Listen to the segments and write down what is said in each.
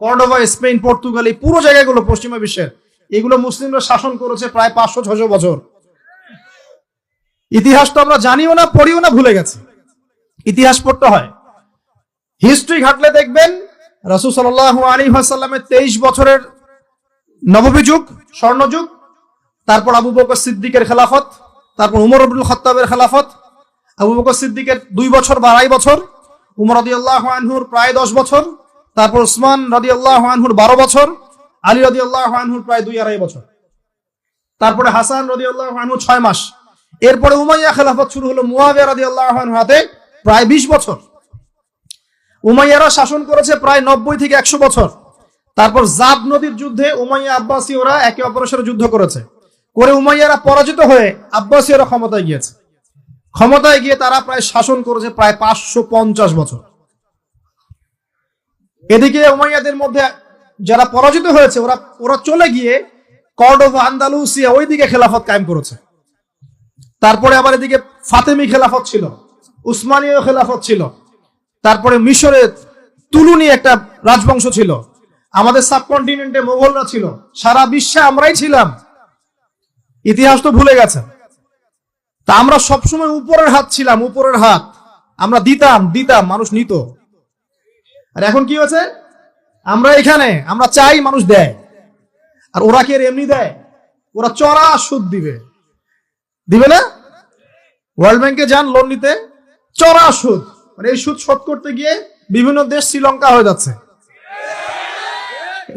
Cordova, Spain, Portugal, এই পুরো জায়গাগুলো পশ্চিমা বিশ্বের। এগুলো মুসলিমরা শাসন করেছে প্রায় পাঁচশো ছশো বছর। ইতিহাস তো আমরা জানিও না, পড়িও না, ভুলে গেছি। ইতিহাস পড়তে হয়। হিস্ট্রি ঘাটলে দেখবেন, রাসূল সাল্লাল্লাহু আলী সাল্লামের তেইশ বছরের নববী যুগ স্বর্ণযুগ, তারপর আবু বকর সিদ্দিকের খেলাফত, তারপর উমর আব্দুল খত্তাবের খেলাফত, আবু বকর সিদ্দিকের দুই বছর বা আড়াই বছর, উমর রদিয়াল্লাহ আনহুর প্রায় দশ বছর তারপর উসমান রদিয়াল্লাহ আনহুর বারো বছর, আলী রদিয়াল্লাহ আনহুর প্রায় দুই আড়াই বছর। তারপরে হাসান রদিয়াল্লাহ আনহু ছয় মাস। এরপরে উমাইয়া খেলাফত শুরু হলো মুয়াবিয়া রদিয়াল্লাহ আনহু হাতে প্রায় বিশ বছর। উমাইয়ারা শাসন করেছে প্রায় নব্বই থেকে একশো বছর। তারপর জাব নদীর যুদ্ধে উমাইয়া আব্বাসী ওরা একে অপরের সাথে যুদ্ধ করেছে। করে উমাইয়ারা পরাজিত হয়ে আব্বাসীয়রা ক্ষমতায় গিয়েছে। ক্ষমতায় গিয়ে তারা প্রায় শাসন করেছে প্রায় পাঁচশো পঞ্চাশ বছর। এদিকে উমাইয়াদের মধ্যে যারা পরাজিত হয়েছে, ওরা ওরা চলে গিয়ে কর্ডোভা, আন্দালুসিয়া ওইদিকে খেলাফত কায়েম করেছে। তারপরে আবার এদিকে ফাতেমি খেলাফত ছিল, উসমানীয় খেলাফত ছিল। তারপরে মিশরে তুলুনি একটা রাজবংশ ছিল। আমাদের সাবকন্টিনেন্টে মোগলরা ছিল। সারা বিশ্বে আমরাই ছিলাম। ইতিহাস তো ভুলে গেছে। তা আমরা সবসময় উপরের হাত ছিলাম, উপরের হাত। আমরা দিতাম দিতাম, মানুষ নিত। আর এখন কি হয়েছে? আমরা এখানে, আমরা চাই মানুষ দেয়। আর ওরা কি এমনি দেয়? ওরা চড়া সুদ দিবে। দিবে না? ওয়ার্ল্ড ব্যাংকে যান লোন নিতে, চড়া সুদ। মানে এই সুদ শোধ করতে গিয়ে বিভিন্ন দেশ শ্রীলঙ্কা হয়ে যাচ্ছে।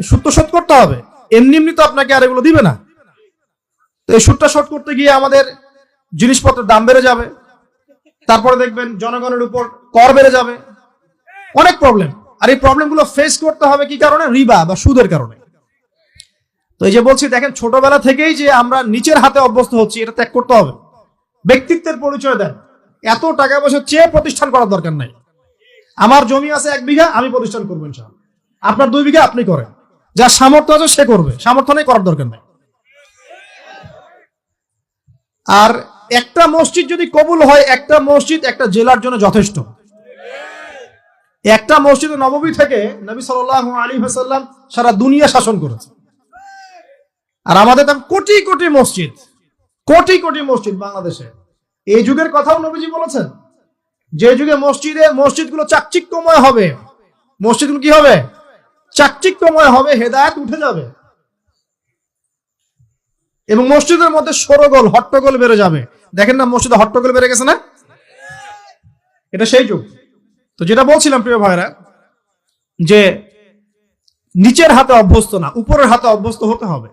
সুদ তো শোধ করতে হবে। এমনি এমনি তো আপনাকে আর এগুলো দিবে না। তো এই সুদটা শোধ করতে গিয়ে আমাদের জিনিসপত্রের দাম বেড়ে যাবে। তারপরে দেখবেন জনগণের উপর কর বেড়ে যাবে। অনেক প্রবলেম আর এই প্রবলেমগুলো ফেস করতে হবে কি কারণে? রিবা বা সুদের কারণে। তো এই যে বলছি, দেখেন, ছোটবেলা থেকেই যে আমরা নিচের হাতে অভ্যস্ত হচ্ছি, এটা ত্যাগ করতে হবে। ব্যক্তিত্বের পরিচয় দেন। এত টাকা পয়সা চেয়ে প্রতিষ্ঠান করার দরকার নাই। আমার জমি আছে এক বিঘা, আমি প্রতিষ্ঠান করব ইনশাআল্লাহ। আপনার দুই বিঘা, আপনি করেন। যার সামর্থ্য আছে, সে করবে। সামর্থ্য নেই, করার দরকার নাই। আর একটা মসজিদ যদি কবুল হয়, একটা মসজিদ, একটা জেলার জন্য যথেষ্ট। একটা মসজিদ নবমী থেকে নবী সাল আলী হাসাল্লাম সারা দুনিয়া শাসন করেছে। আর আমাদের তো কোটি কোটি মসজিদ, কোটি কোটি মসজিদ বাংলাদেশে। এই যুগের কথাও নবীজি বলেছেন যে যুগে মসজিদে, মসজিদগুলো চাকচিক্যময় হবে। মসজিদগুলো কি হবে? চাকচিক্যময় হবে, হেদায়েত উঠে যাবে। এবং মসজিদের মধ্যে সরগোল, হট্টগোল বেড়ে যাবে। দেখেন না মসজিদে হট্টগোল বেড়ে গেছে না? এটা সেই যুগ। তো যেটা বলছিলাম, প্রিয় ভাইরা যে নিচের হাতে অভ্যস্ত না, উপরের হাতে অভ্যস্ত হতে হবে।